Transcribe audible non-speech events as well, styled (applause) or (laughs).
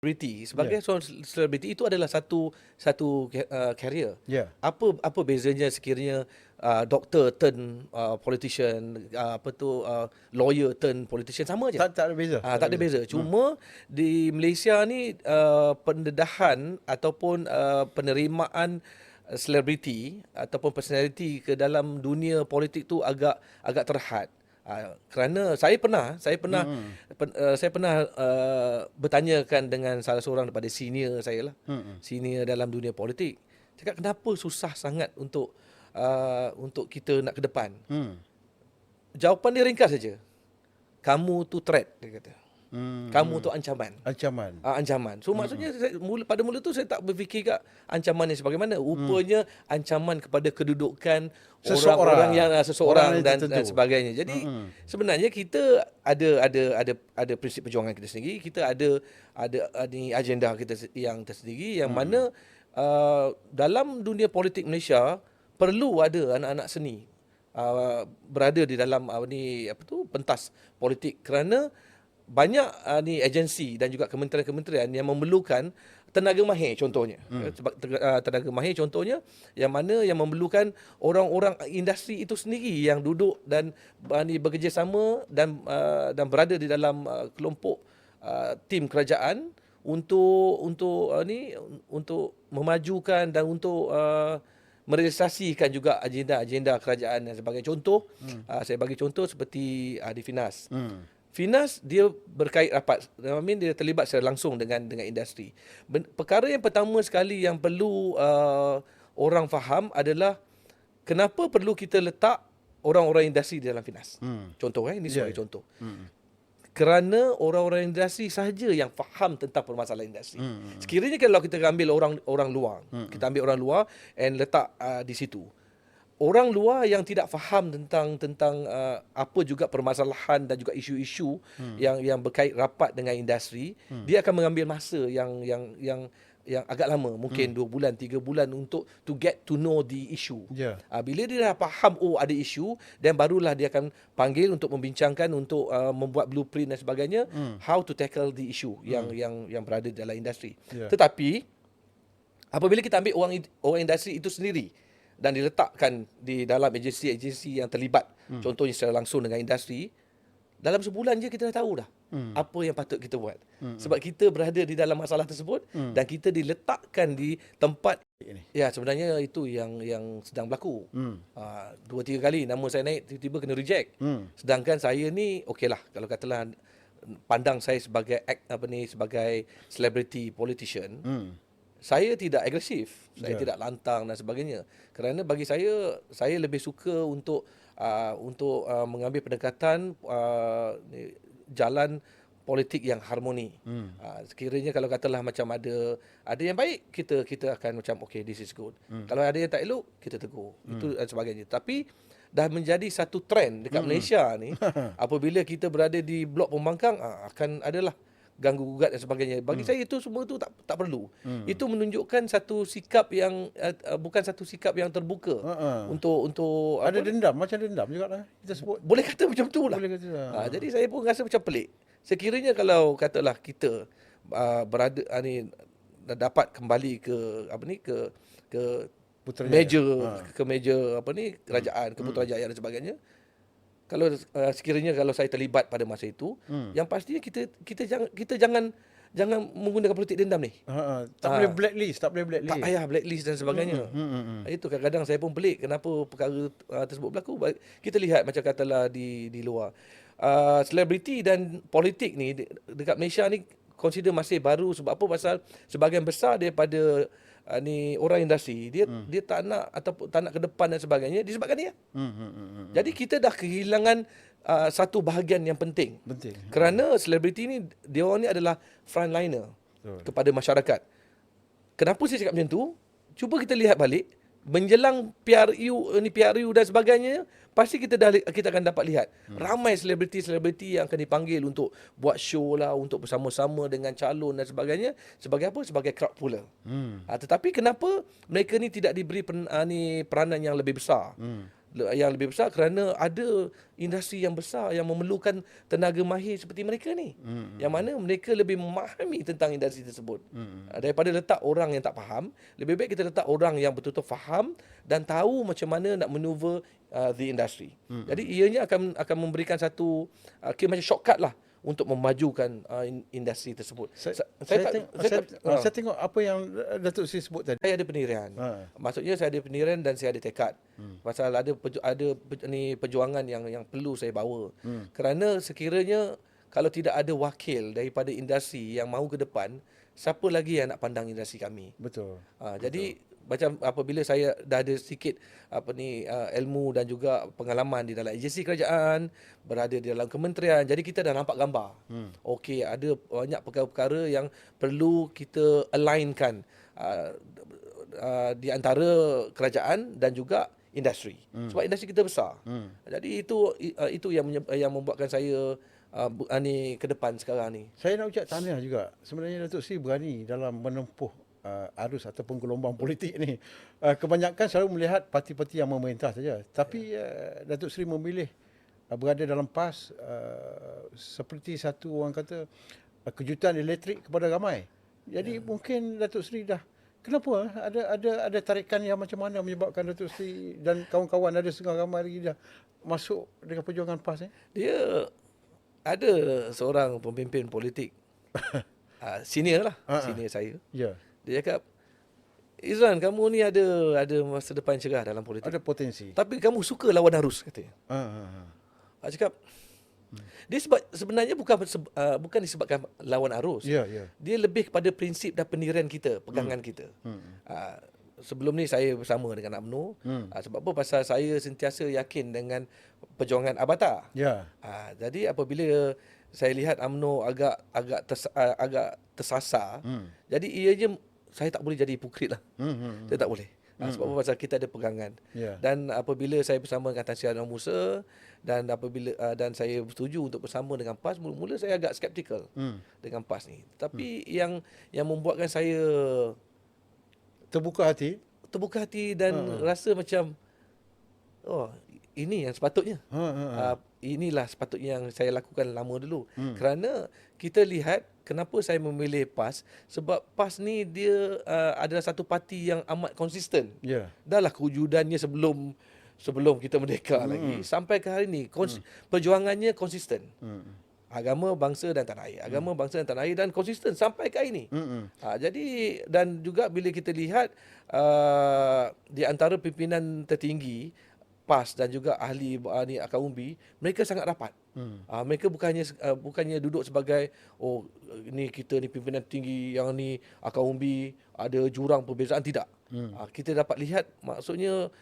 selebriti sebagai yeah. seorang selebriti itu adalah satu satu uh, career. Ya. Apa apa bezanya sekiranya uh, doktor turn uh, politician uh, apa tu uh, lawyer turn politician sama je. Tak tak ada beza. Ah, tak ada beza. Cuma di Malaysia ni uh, pendedahan ataupun uh, penerimaan uh, selebriti ataupun personality ke dalam dunia politik tu agak agak terhad. Uh, kerana saya pernah saya pernah hmm. pen, uh, saya pernah uh, bertanyakan dengan salah seorang daripada senior saya lah. Hmm. Senior dalam dunia politik. Cakap kenapa susah sangat untuk uh, untuk kita nak ke depan. Hmm. Jawapan dia ringkas saja. Kamu tu threat dia kata. Hmm. Kamu tu ancaman. Ancaman. Uh, ancaman. So maksudnya saya, mula pada mula tu saya tak berfikir kat ancaman ni sebagaimana. Rupanya hmm. ancaman kepada kedudukan Seseorang. orang-orang yang uh, seseorang Orang dan, tertentu. dan sebagainya. Jadi Hmm. sebenarnya kita ada ada ada ada prinsip perjuangan kita sendiri, kita ada ada ada ni agenda kita yang tersendiri yang mana uh, dalam dunia politik Malaysia perlu ada anak-anak seni uh, berada di dalam uh, ni apa tu pentas politik kerana banyak uh, ni agensi dan juga kementerian-kementerian yang memerlukan tenaga mahir contohnya. Hmm. Sebab te- uh, tenaga mahir contohnya yang mana yang memerlukan orang-orang industri itu sendiri yang duduk dan uh, ni bekerjasama dan uh, dan berada di dalam uh, kelompok uh, tim kerajaan untuk untuk uh, ni untuk memajukan dan untuk uh, merealisasikan juga agenda-agenda kerajaan dan sebagai contoh hmm. uh, saya bagi contoh seperti uh, di Finas. Hmm. Finas dia berkait rapat. I mean dia terlibat secara langsung dengan dengan industri. Ben, perkara yang pertama sekali yang perlu uh, orang faham adalah kenapa perlu kita letak orang-orang industri di dalam Finas. Hmm. Contoh eh ini Ya, sebagai ya. contoh. Hmm. Kerana orang-orang industri sahaja yang faham tentang permasalahan industri. Hmm. Sekiranya kalau kita ambil orang orang luar, kita ambil orang luar and letak uh, di situ. Orang luar yang tidak faham tentang tentang uh, apa juga permasalahan dan juga isu-isu hmm. yang yang berkait rapat dengan industri, hmm. dia akan mengambil masa yang yang yang yang agak lama, mungkin dua bulan, tiga bulan untuk to get to know the issue. Ya. Uh, bila dia dah faham oh ada isu dan barulah dia akan panggil untuk membincangkan untuk uh, membuat blueprint dan sebagainya hmm. how to tackle the issue yang yang yang berada dalam industri. Ya. Tetapi apabila kita ambil orang orang industri itu sendiri dan diletakkan di dalam agensi-agensi yang terlibat hmm. contohnya secara langsung dengan industri dalam sebulan je kita dah tahu dah hmm. apa yang patut kita buat. Hmm. Sebab kita berada di dalam masalah tersebut hmm. dan kita diletakkan di tempat Ini. Ya sebenarnya itu yang yang sedang berlaku. Hmm. Uh, dua tiga kali nama saya naik tiba-tiba kena reject. Hmm. Sedangkan saya ni okeylah kalau katalah pandang saya sebagai act apa ni sebagai celebrity politician, Hmm. Saya tidak agresif, saya Ya. tidak lantang dan sebagainya. Kerana bagi saya saya lebih suka untuk uh, untuk uh, mengambil pendekatan uh, jalan politik yang harmoni. Hmm. Uh, sekiranya kalau katalah macam ada ada yang baik kita kita akan macam okay this is good. Hmm. Kalau ada yang tak elok kita tegur. Hmm. Itu dan sebagainya. Tapi dah menjadi satu trend dekat hmm. Malaysia ni (laughs) apabila kita berada di blok pembangkang uh, akan adalah ganggu gugat dan sebagainya. Bagi hmm. saya itu semua tu tak tak perlu. Hmm. Itu menunjukkan satu sikap yang uh, bukan satu sikap yang terbuka Ha-ha. untuk untuk Ada apa, dendam, macam dendam juga lah. Kita sebut. boleh kata macam tu lah. Boleh kata. Ha, jadi saya pun rasa macam pelik. Sekiranya kalau katalah kita uh, berada uh, ni dapat kembali ke apa ni ke ke Putrajaya. meja Ha. ke meja apa ni kerajaan ke Putrajaya dan sebagainya. Kalau uh, sekiranya kalau saya terlibat pada masa itu, Hmm. yang pastinya kita kita jangan kita jangan jangan menggunakan politik dendam ni. Ha, ha. Tak Ha. boleh blacklist, tak boleh blacklist. Tak payah blacklist dan sebagainya. Hmm, hmm, hmm. Itu kadang-kadang saya pun pelik kenapa perkara uh, tersebut berlaku. Kita lihat macam katalah di di luar. Uh, selebriti dan politik ni de- dekat Malaysia ni consider masih baru sebab apa pasal sebahagian besar daripada uh, ni orang industri dia hmm. dia tak nak ataupun tak nak ke depan dan sebagainya disebabkan dia. Hmm, hmm, hmm, hmm. Jadi kita dah kehilangan uh, satu bahagian yang penting. Penting. Kerana selebriti ni dia orang ni adalah frontliner Betul. kepada masyarakat. Kenapa saya cakap macam tu? Cuba kita lihat balik menjelang PRU ni PRU dan sebagainya pasti kita dah kita akan dapat lihat hmm. ramai selebriti-selebriti yang akan dipanggil untuk buat show lah untuk bersama-sama dengan calon dan sebagainya sebagai apa sebagai crowd puller. Hmm. Ha, tetapi kenapa mereka ni tidak diberi pen, ha, ni peranan yang lebih besar? Hmm. Yang lebih besar kerana ada industri yang besar yang memerlukan tenaga mahir seperti mereka ni. Hmm. Yang mana mereka lebih memahami tentang industri tersebut. Hmm. Ah, Daripada letak orang yang tak faham, lebih baik kita letak orang yang betul-betul faham dan tahu macam mana nak maneuver uh, the industry. Hmm. Jadi ianya akan akan memberikan satu uh, kira macam shortcut lah untuk memajukan uh, in- industri tersebut. Saya, Sa- saya, tak- tengok, saya saya, tak- saya, ah. saya tengok apa yang Datuk Seri sebut tadi. saya ada pendirian. Ha. Maksudnya saya ada pendirian dan saya ada tekad. Hmm. Pasal ada peju- ada ni perjuangan yang yang perlu saya bawa. Hmm. Kerana sekiranya kalau tidak ada wakil daripada industri yang mahu ke depan, siapa lagi yang nak pandang industri kami? Betul. Ha, jadi macam apabila saya dah ada sedikit apa ni uh, ilmu dan juga pengalaman di dalam agensi kerajaan, berada di dalam kementerian, jadi kita dah nampak gambar. Hmm. Okey, ada banyak perkara-perkara yang perlu kita alignkan uh, uh, di antara kerajaan dan juga industri. Hmm. Sebab industri kita besar. Hmm. Jadi itu uh, itu yang yang membuatkan saya uh, bu- uh, ni ke depan sekarang ni. Saya nak ucap tahniah juga. Sebenarnya Datuk Seri berani dalam menempuh uh, arus ataupun gelombang politik ni. Uh, kebanyakan selalu melihat parti-parti yang memerintah saja. Tapi uh, Datuk Seri memilih uh, berada dalam PAS uh, seperti satu orang kata uh, kejutan elektrik kepada ramai. Jadi ya. mungkin Datuk Seri dah Kenapa eh? ada ada ada tarikan yang macam mana menyebabkan Datuk Seri dan kawan-kawan ada setengah ramai lagi dah masuk dengan perjuangan PAS eh? Dia ada seorang pemimpin politik uh, (laughs) senior lah, ha. senior saya. Ya. Dia cakap, Izran kamu ni ada ada masa depan cerah dalam politik. Ada potensi. Tapi kamu suka lawan arus katanya. Ha, ha, ha. Aku cakap, dia sebab sebenarnya bukan uh, bukan disebabkan lawan arus. Ya, ya. Dia lebih kepada prinsip dan pendirian kita, pegangan kita. Hmm. Uh, sebelum ni saya bersama dengan UMNO. Hmm. Uh, sebab apa? Pasal saya sentiasa yakin dengan perjuangan Abata. Ya. Ha, jadi apabila saya lihat AMNO agak agak ters, uh, agak tersasar, Hmm. jadi ianya saya tak boleh jadi hipokrit lah. Hmm, hmm, hmm. Saya tak boleh. Ha, sebab apa? Pasal kita ada pegangan. Ya. Dan apabila saya bersama dengan Tan Sri Anwar Musa dan apabila uh, dan saya bersetuju untuk bersama dengan PAS, mula-mula saya agak skeptikal Hmm. dengan PAS ni. Tapi yang yang membuatkan saya Terbuka hati. terbuka hati dan Ha, rasa macam oh, ini yang sepatutnya. Ha, ha, ha. Uh, inilah sepatutnya yang saya lakukan lama dulu. Hmm. Kerana kita lihat kenapa saya memilih PAS sebab PAS ni dia uh, adalah satu parti yang amat konsisten. Ya. Dahlah kewujudannya sebelum sebelum kita merdeka hmm. lagi sampai ke hari ni kons- hmm. perjuangannya konsisten. Hmm. Agama, bangsa dan tanah air. Agama, bangsa dan tanah air dan konsisten sampai ke hari ni. Hmm. Ha, jadi dan juga bila kita lihat uh, di antara pimpinan tertinggi PAS dan juga ahli uh, ni Akaumbi, mereka sangat rapat. Hmm. Uh, mereka bukannya uh, bukannya duduk sebagai oh ni kita ni pimpinan tinggi yang ni Akaumbi ada jurang perbezaan tidak. Hmm. Uh, kita dapat lihat maksudnya